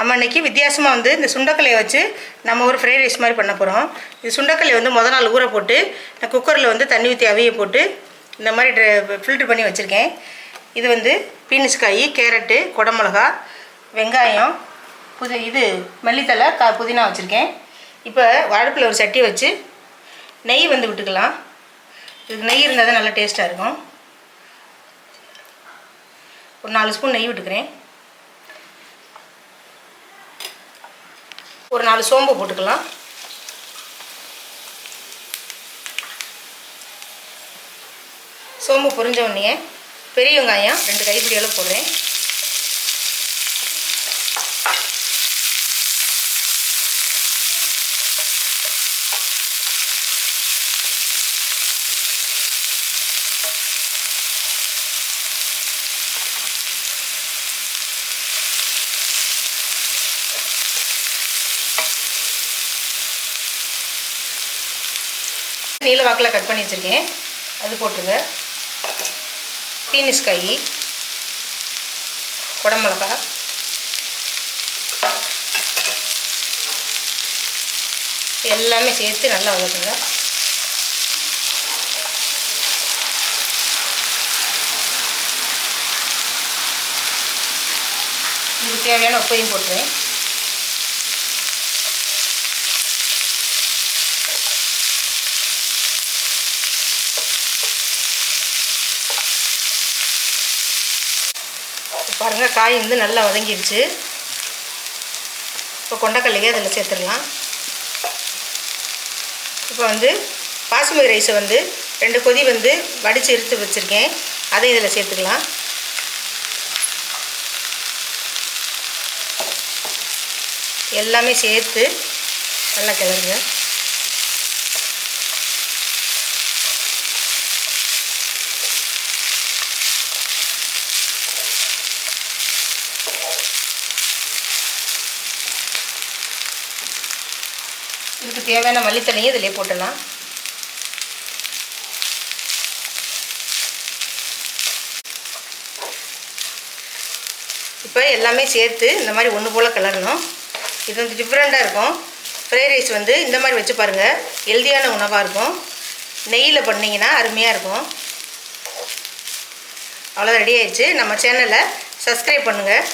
நம்ம இன்றைக்கி வித்தியாசமாக வந்து இந்த சுண்டக்கலையை வச்சு நம்ம ஒரு ஃப்ரைட் ரைஸ் மாதிரி பண்ண போகிறோம் இது சுண்டக்கலை வந்து முத நாள் ஊற போட்டு நான் குக்கரில் வந்து தண்ணி ஊற்றி அவிய போட்டு இந்த மாதிரி ஃபில்ட்ரு பண்ணி வச்சுருக்கேன். இது வந்து பீன்ஸ் காய் கேரட்டு குடமிளகா வெங்காயம் புது இது மல்லித்தலை கா புதினா வச்சுருக்கேன். இப்போ அடுப்பில் ஒரு சட்டி வச்சு நெய் வந்து விட்டுக்கலாம். இதுக்கு நெய் இருந்தால் தான் நல்லா டேஸ்ட்டாக இருக்கும். ஒரு நாலு ஸ்பூன் நெய் விட்டுக்கிறேன். ஒரு நாலு சோம்பு போட்டுக்கலாம். சோம்பு பொரிஞ்ச உடனே பெரிய வெங்காயம் ரெண்டு கைப்பிடி அளவு போடுறேன். நீல வாக்கில் கட் பண்ணி வச்சுருக்கேன். அது போட்டுருங்க பீனிஸ்காய் குடமிளகா. எல்லாமே சேர்த்து நல்லா வதக்குங்க. இதுக்கு தேவையான உப்பையும் போட்டுருவேன். பாருங்கள் காய் வந்து நல்லா வதங்கிடுச்சு. இப்போ கொண்டக்கல்லையே அதில் சேர்த்துடலாம். இப்போ வந்து பாசுமதி ரைஸை வந்து ரெண்டு கொதி வந்து வடித்து எடுத்து வச்சுருக்கேன். அதை இதில் சேர்த்துக்கலாம். எல்லாமே சேர்த்து நல்லா கிளறுங்க. இதுக்கு தேவையான மல்லித்தண்ணியும் இதிலே போட்டுடலாம். இப்போ எல்லாமே சேர்த்து இந்த மாதிரி ஒன்று போல் கிளறணும் இது வந்து டிஃப்ரெண்ட்டாக இருக்கும். ஃப்ரை ரைஸ் வந்து இந்த மாதிரி வச்சு பாருங்கள் ஹெல்தியான உணவாக இருக்கும். நெய்யில் பண்ணிங்கன்னா அருமையாக இருக்கும். அவ்வளோ ரெடி ஆயிடுச்சு. நம்ம சேனலை சப்ஸ்கிரைப் பண்ணுங்கள்